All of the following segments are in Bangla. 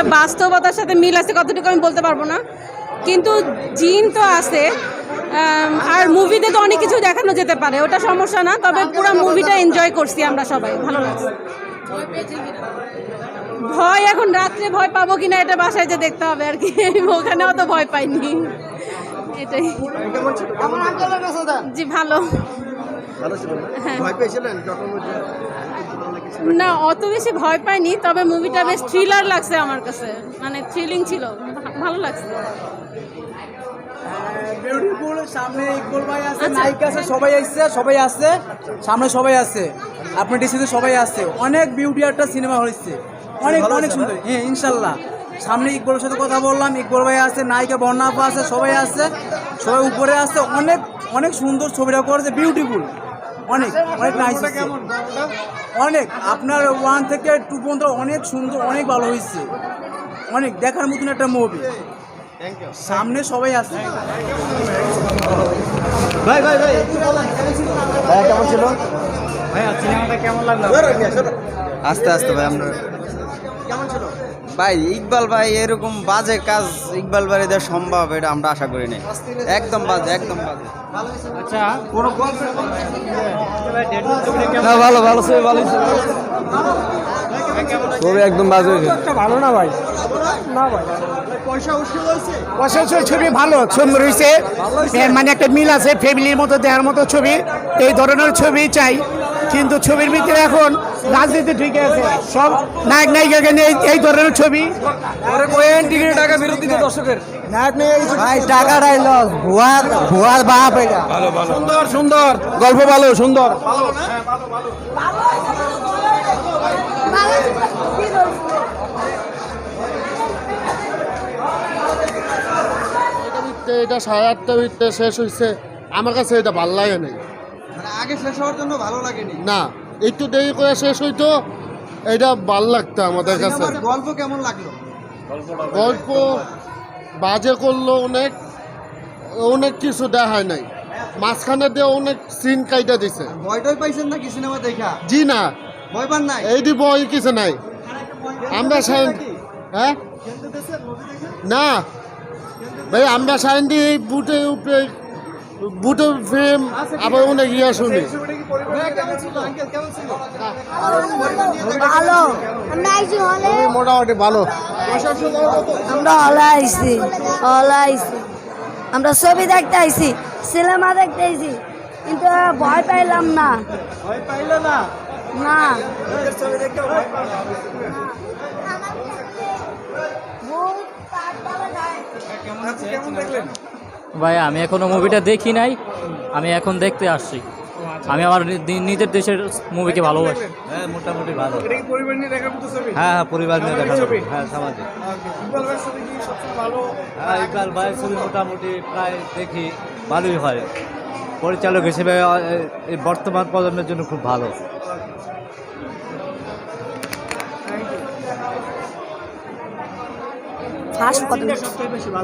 এটা বাস্তবতার সাথে মিল আছে কতটুকু আমি বলতে পারব না। কিন্তু জিন তো আছে আর মুভিতে তো অনেক কিছু দেখানো যেতে পারে ওটা সমস্যা না তবে পুরো মুভিটা এনজয় করছি আমরা সবাই ভালো লাগছে। ভয় এখন রাত্রে ভয় পাবো কিনা এটা বাসায় যে দেখতে হবে আর কি ওখানে অত ভয় পাইনি। এটাই। জি ভালো। না? হ্যাঁ। না অত বেশি ভয় পাইনি তবে মুভিটা বেশ থ্রিলার লাগছে আমার কাছে। মানে থ্রিলিং ছিল ভালো লাগছে। বিউটিফুল সামনে ইকবল ভাই আছে আচ্ছা। নায়িকা আছে সবাই আসছে সবাই আসছে সামনে সবাই আছে আপনার ডিসিতে সবাই আছে অনেক বিউটি একটা সিনেমা হয়েছে অনেক অনেক সুন্দর। হ্যাঁ ইনশাল্লাহ। সামনে ইকবলের সাথে কথা বললাম ইকবল ভাই আছে নায়িকা বর্ণা আপা আছে সবাই আছে সবাই উপরে আছে অনেক অনেক সুন্দর ছবিটা করেছে বিউটিফুল অনেক অনেক নাইস অনেক আপনার ওয়ান থেকে টু পর্যন্ত অনেক সুন্দর অনেক ভালো হয়েছে। অনেক দেখার মতন একটা মুভি সামনে সবাই আছে ভাই ভাই ভাই ভাই কেমন ছিল? ভাইয়া সিনেমাটা কেমন লাগল। আস্তে আস্তে ভাই আমরা কেমন ছিল? ভাই ইকবাল ভাই এরকম বাজে কাজ ইকবাল ভাই দেওয়া সম্ভব এটা আমরা আশা করি নাই। একদম বাজে একদম বাজে। আচ্ছা না ভালো ভালো ছবি ভালো। ছবি একদম বাজে ভালো না ভাই? পয়সা উসকে পয়সা ছবি ভালো সুন্দর হয়েছে? মানে একটা মিল আছে ফ্যামিলির মতো দেওয়ার মতো ছবি। এই ধরনের ছবি চাই। কিন্তু ছবির ভিতরে এখন রাজনীতি ঠিক আছে সব নায়ক নায়িকাকে নিয়ে এই- এই ধরনের ছবি। টাকা ফেরত দিতে দর্শকের। টাকাটাই লস। ভুয়ার ভুয়ার বাপ এটা। সুন্দর সুন্দর। গল্প ভালো সুন্দর। ভিত্তে এটা সাড়ে আটটা ভিত্তে শেষ হয়েছে আমার কাছে এটা ভালো লাগে নাই। মানে আগে শেষ হওয়ার জন্য ভালো লাগেনি। না একটু দেরি করে শেষ হইতো এটা ভালো লাগতো আমাদের কাছে। গল্প কেমন লাগল? গল্প বাজে করল অনেক অনেক কিছু দেখায় নাই। মাঝখানে দিয়ে অনেক সিন কাইটা দিছে। ভয়টাই পাইছেন নাকি সিনেমা দেখা? জি না। ভয় পান নাই? এই দিব ওই কিছু নাই। আমরা সাইন হ্যাঁ? না। ভাই আমরা সাইন দিয়ে এই বুটে উপরে বুটে ফ্রেম আবার অনেক ইয়া শুনি। মোটামুটি ভালো। আমরা হলে আইছি হলে আইছি। আমরা ছবি দেখতে আইছি সিনেমা দেখতে আইছি কিন্তু ভয় পাইলাম না। ভয় পাইলো না। না। ছবি ভয় কেমন দেখলেন? ভাই আমি এখনও মুভিটা দেখি নাই আমি এখন দেখতে আসছি। আমি আমার নি- নিজের দেশের মুভিকে ভালোবাসি। হ্যাঁ মোটামুটি ভালো। এটা কি পরিবার নিয়ে দেখার মতো ছবি? হ্যাঁ হ্যাঁ পরিবার নিয়ে দেখা? হ্যাঁ সামাজিক। ভাইয়ের হ্যাঁ ইকবাল ভাই ছবি মোটামুটি প্রায় দেখি ভালোই হয়। পরিচালক হিসেবে এই বর্তমান প্রজন্মের জন্য খুব ভালো। ফার্স্ট কত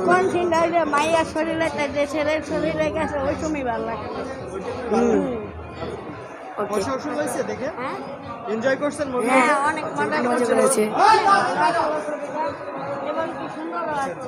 কোন সিনটা হইলে মাইয়ার শরীরে তাই ছেলের শরীরে গেছে ওই সময় ভালো লাগে। দেখে? হ্যাঁ? এনজয় করছেন হ্যাঁ অনেক মজা করেছে। এবং কি সুন্দর আছে